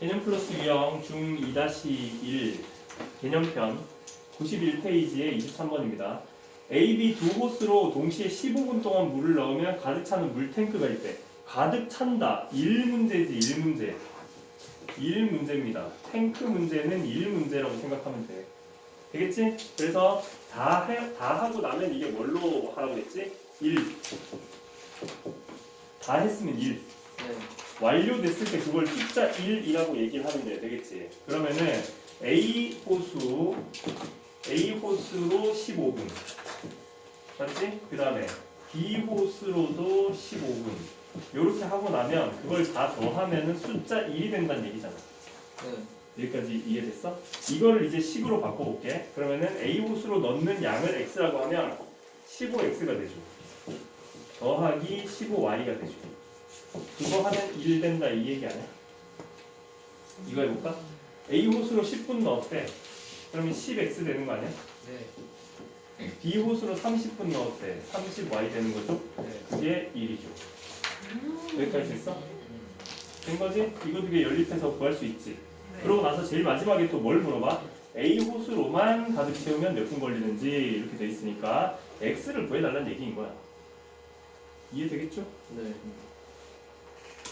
개념 플러스 유형 중 2-1 개념편 91페이지의 23번입니다. A, B 두 곳으로 동시에 15분 동안 물을 넣으면 가득 차는 물탱크가 있대. 가득 찬다. 1문제지 1문제. 1문제입니다. 탱크 문제는 1문제라고 생각하면 돼. 되겠지? 그래서 다, 해, 다 하고 나면 이게 뭘로 하라고 했지? 1. 다 했으면 1. 네. 완료됐을 때 그걸 숫자 1이라고 얘기를 하면 돼. 되겠지? 그러면은 A 호수 A 호수로 15분. 맞지? 그 다음에 B 호수로도 15분. 이렇게 하고 나면 그걸 다 더하면은 숫자 1이 된다는 얘기잖아. 네. 여기까지 이해됐어? 이거를 이제 식으로 바꿔볼게. 그러면은 A 호수로 넣는 양을 x라고 하면 15x가 되죠. 더하기 15y가 되죠. 그거 하면 1 된다 이 얘기 아니야? 이거 해볼까? A 호수로 10분 넣었대. 그러면 10x 되는 거 아니야? 네. B 호수로 30분 넣었대. 30y 되는 거죠? 네. 그게 1이죠. 여기까지 됐어? 된 거지? 이거 되게 연립해서 구할 수 있지. 그러고 나서 제일 마지막에 또 뭘 물어봐? A 호수로만 가득 채우면 몇 분 걸리는지 이렇게 돼 있으니까 x를 구해달라는 얘기인 거야. 이해되겠죠? 네.